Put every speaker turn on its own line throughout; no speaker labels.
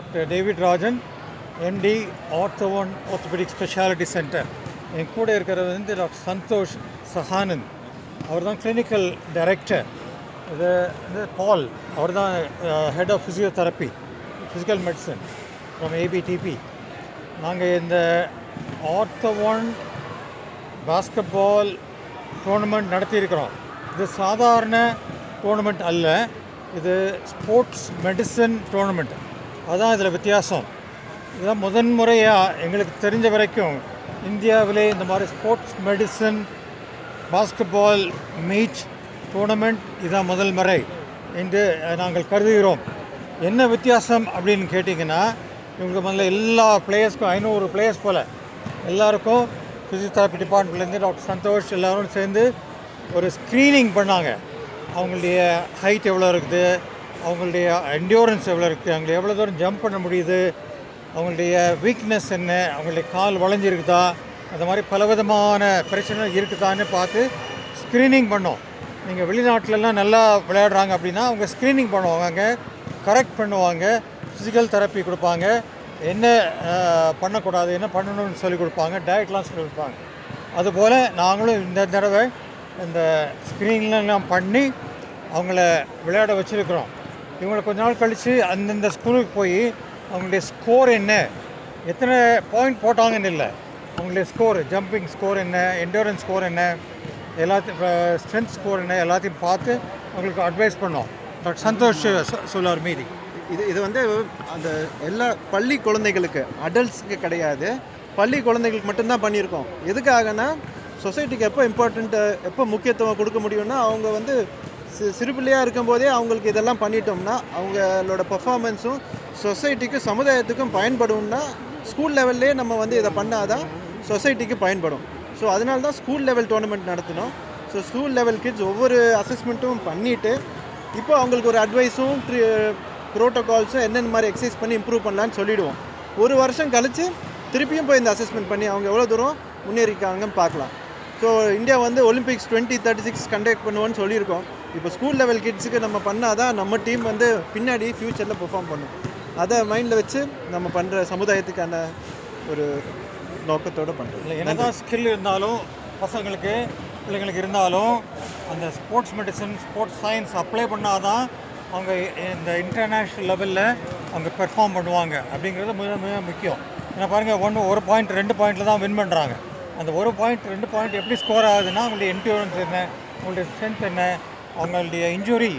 Doctor David Rajan MD OrthoONE orthopaedic speciality centre என் கூட இருக்கிறது வந்து டாக்டர் சந்தோஷ் சஹானந்த் அவர் தான் கிளினிக்கல் டைரக்டர் இது வந்து பால் அவர் தான் head of physiotherapy physical medicine from ABDP நாங்கள் இந்த ஆர்த்தோவன் பாஸ்கெட்பால் டோர்னமெண்ட் நடத்தியிருக்கிறோம். இது சாதாரண டோர்னமெண்ட் அல்ல. இது ஸ்போர்ட்ஸ் மெடிசன் டோர்னமெண்ட் அதான் இதில் வித்தியாசம். இதுதான் முதன் முறையாக எங்களுக்கு தெரிஞ்ச வரைக்கும் இந்தியாவிலே இந்த மாதிரி sports medicine basketball meet tournament இதுதான் முதல் முறை என்று நாங்கள் கருதுகிறோம். என்ன வித்தியாசம் அப்படின்னு கேட்டிங்கன்னா இவங்களுக்கு முதல்ல எல்லா பிளேயர்ஸ்க்கும் ஐநூறு பிளேயர்ஸ் போல் எல்லாருக்கும் ஃபிசியோதெரப்பி டிபார்ட்மெண்ட்லேருந்து டாக்டர் சந்தோஷ் எல்லோரும் சேர்ந்து ஒரு ஸ்க்ரீனிங் பண்ணாங்க. அவங்களுடைய ஹைட் எவ்வளோ இருக்குது? அவங்களுடைய என்டியூரன்ஸ் எவ்வளோ இருக்குது அவங்களை எவ்வளோ தூரம் ஜம்ப் பண்ண முடியுது? அவங்களுடைய வீக்னஸ் என்ன? அவங்களுடைய கால் வளைஞ்சிருக்குதா? அந்த மாதிரி பலவிதமான பிரச்சனை இருக்குதான்னு பார்த்து ஸ்க்ரீனிங் பண்ணோம். நீங்கள் வெளிநாட்டிலலாம் நல்லா விளையாடுறாங்க அப்படின்னா அவங்க ஸ்க்ரீனிங் பண்ணுவாங்க. கரெக்ட் பண்ணுவாங்க. ஃபிசிக்கல் தெரப்பி கொடுப்பாங்க. என்ன பண்ணக்கூடாது என்ன பண்ணணும்னு சொல்லி கொடுப்பாங்க. டயட்லாம் சொல்லி கொடுப்பாங்க. அதுபோல் நாங்களும் இந்த தடவை இந்த ஸ்க்ரீன்லாம் பண்ணி அவங்கள விளையாட வச்சுருக்கிறோம். இவங்களை கொஞ்ச நாள் கழித்து அந்தந்த ஸ்கூலுக்கு போய் அவங்களுடைய ஸ்கோர் என்ன? எத்தனை பாயிண்ட் போட்டாங்கன்னு இல்லை. அவங்களுடைய ஸ்கோர் ஜம்பிங் ஸ்கோர் என்ன என்டோரன்ஸ் ஸ்கோர் என்ன எல்லாத்தையும் ஸ்ட்ரென்த் ஸ்கோர் என்ன எல்லாத்தையும் பார்த்து அவங்களுக்கு அட்வைஸ் பண்ணோம். டாக்டர் சந்தோஷ் சொல்லார் மீதி.
இது இது வந்து அந்த எல்லா பள்ளி குழந்தைகளுக்கு அடல்ட்ஸுக்கு கிடையாது. பள்ளி குழந்தைகளுக்கு மட்டும்தான் பண்ணியிருக்கோம். எதுக்காகனா சொசைட்டிக்கு எப்போ இம்பார்ட்டண்ட்டு எப்போ முக்கியத்துவம் கொடுக்க முடியும்னா அவங்க வந்து சிறுபிள்ளையாக இருக்கும்போதே அவங்களுக்கு இதெல்லாம் பண்ணிட்டோம்னா அவங்களோட பர்ஃபார்மன்ஸும் சொசைட்டிக்கும் சமுதாயத்துக்கும் பயன்படும்னா ஸ்கூல் லெவல்லே நம்ம வந்து இதை பண்ணாதான் சொசைட்டிக்கு பயன்படும். ஸோ அதனால தான் ஸ்கூல் லெவல் டோர்னமெண்ட் நடத்தினோம். ஸோ ஸ்கூல் லெவல் கிட்ஸ் ஒவ்வொரு அசஸ்மெண்ட்டும் பண்ணிவிட்டு இப்போ அவங்களுக்கு ஒரு அட்வைஸும் ப்ரோட்டோகால்ஸும் என்னென்ன மாதிரி எக்ஸசைஸ் பண்ணி இம்ப்ரூவ் பண்ணலான்னு சொல்லிவிடுவோம் ஒரு வருஷம் கழித்து திருப்பியும் போய் இந்த அசஸ்மெண்ட் பண்ணி அவங்க எவ்வளோ தூரம் முன்னேறிக்காங்கன்னு பார்க்கலாம். ஸோ இந்தியா வந்து Olympics twenty thirty six conduct பண்ணுவோன்னு சொல்லியிருக்கோம். இப்போ ஸ்கூல் லெவல் கிட்ஸுக்கு நம்ம பண்ணால் தான் நம்ம டீம் வந்து பின்னாடி ஃப்யூச்சரில் பெர்ஃபார்ம் பண்ணும். அதை மைண்டில் வச்சு நம்ம பண்ணுற சமுதாயத்துக்கான ஒரு நோக்கத்தோடு பண்ணுறோம்
இல்லை என்னதான் ஸ்கில் இருந்தாலும் பசங்களுக்கு பிள்ளைங்களுக்கு இருந்தாலும் அந்த sports medicine sports science apply பண்ணாதான் அவங்க இந்த இன்டர்நேஷ்னல் லெவலில் அவங்க பெர்ஃபார்ம் பண்ணுவாங்க. அப்படிங்கிறது மிக மிக முக்கியம். ஏன்னா பாருங்கள் ஒன்று ஒரு பாயிண்ட் ரெண்டு பாயிண்டில் தான் வின் பண்ணுறாங்க அந்த ஒரு பாயிண்ட் ரெண்டு பாயிண்ட் எப்படி ஸ்கோர் ஆகுதுன்னா அவங்களுடைய என்டூரன்ஸ் என்ன அவங்களுடைய ஸ்ட்ரென்த் என்ன அவங்களுடைய இன்ஜுரி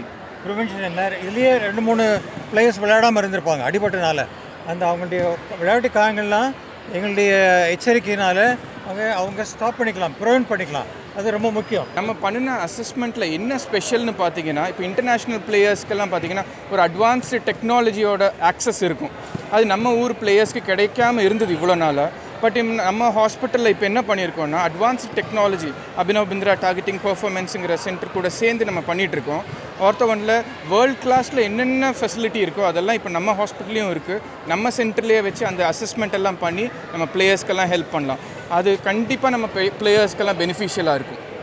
ப்ரிவென்ஷன் என்ன இதுலேயே ரெண்டு மூணு பிளேயர்ஸ் விளையாடாமல் இருந்திருப்பாங்க அடிபட்டனால அந்த அவங்களுடைய விளையாட்டு காயங்கள்லாம் எங்களுடைய எச்சரிக்கையினால அவங்க அவங்க ஸ்டாப் பண்ணிக்கலாம் ப்ரிவென்ட் பண்ணிக்கலாம். அது ரொம்ப முக்கியம்.
நம்ம பண்ணின அசஸ்மெண்ட்டில் என்ன ஸ்பெஷல்னு பார்த்தீங்கன்னா இப்போ இன்டர்நேஷ்னல் பிளேயர்ஸ்க்கெல்லாம் பார்த்தீங்கன்னா ஒரு அட்வான்ஸ்டு டெக்னாலஜியோட ஆக்சஸ் இருக்கும். அது நம்ம ஊர் பிளேயர்ஸ்க்கு கிடைக்காம இருந்தது இவ்வளோ நாளாக பட் நம்ம ஹாஸ்பிட்டலில் இப்போ என்ன பண்ணியிருக்கோம்னா advanced technology Abhinav Bindra targeting பர்ஃபார்மன்ஸுங்கிற centre கூட சேர்ந்து நம்ம பண்ணிகிட்ருக்கோம் இருக்கோம் ஆர்த்தோவனில் வேர்ல்ட் கிளாஸில் என்னென்ன ஃபெசிலிட்டி இருக்கோ அதெல்லாம் இப்போ நம்ம ஹாஸ்பிட்டல்லையும் இருக்குது நம்ம சென்டர்லேயே வச்சு அந்த அசஸ்மெண்ட் எல்லாம் பண்ணி நம்ம பிளேயர்ஸ்க்கெல்லாம் ஹெல்ப் பண்ணலாம். அது கண்டிப்பாக நம்ம பிளேயர்ஸ்க்கெல்லாம் பெனிஃபிஷியலாக இருக்கும்.